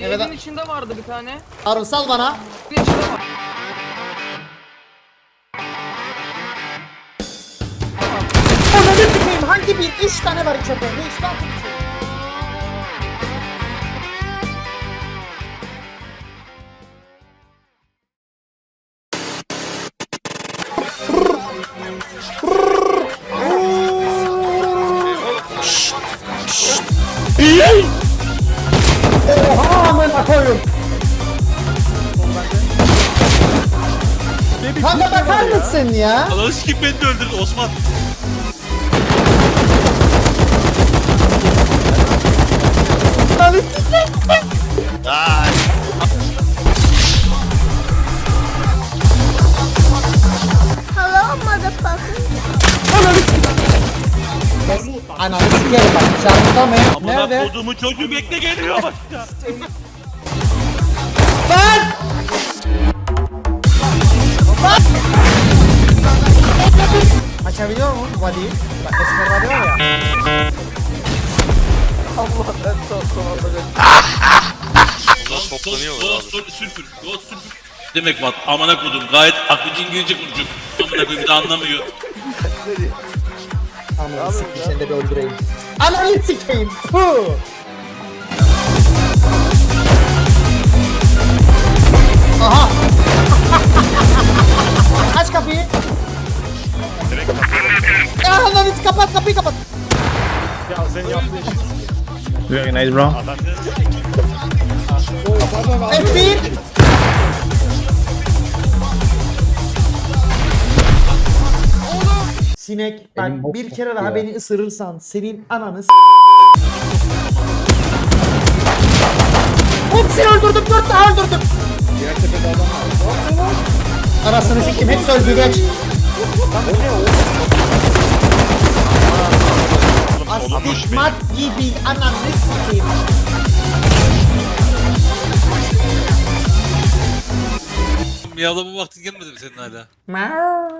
Bir Evet. evin içinde vardı bir tane. Harun sal bana. Evin içinde var. Ananı sikeyim hangi bir? Üç tane var içeride. Ne işte altı bir şey. Oha amına koyun. Kanka bakar mısın ya? Ananı sikim beni de öldürdü Osman. Ananı sikerim bak dışarıda mı? Amına Nerede? kodumu çocuğu bekle geliyor bak ya. Lan! Lan! Açabiliyor mu body'yi? Bak Esmer radyo var ya. Ghost toplanıyor Ghost Ghost sülfür. Ghost sülfür. Demek var amına kodum gayet akıcı İngilizce konuşuyor. Amına koyayım bir de anlamıyor. Ananı sikeyim seni de bir öldüreyim. Ananı sikeyim. Fu! Aha! Aç kapıyı. Ya ananı s- kapat kapıyı kapat. Very nice bro. F1. Sinek bak Elim bok bir kere daha ya. beni ısırırsan senin ananı s- Hepsini öldürdüm dört daha öldürdüm. Diğer tepede adam var. Anasını siktim hepsi öldü geç. Astigmat gibi ananı sikeyim. Miyavlama vaktin gelmedi mi senin hala? Mau.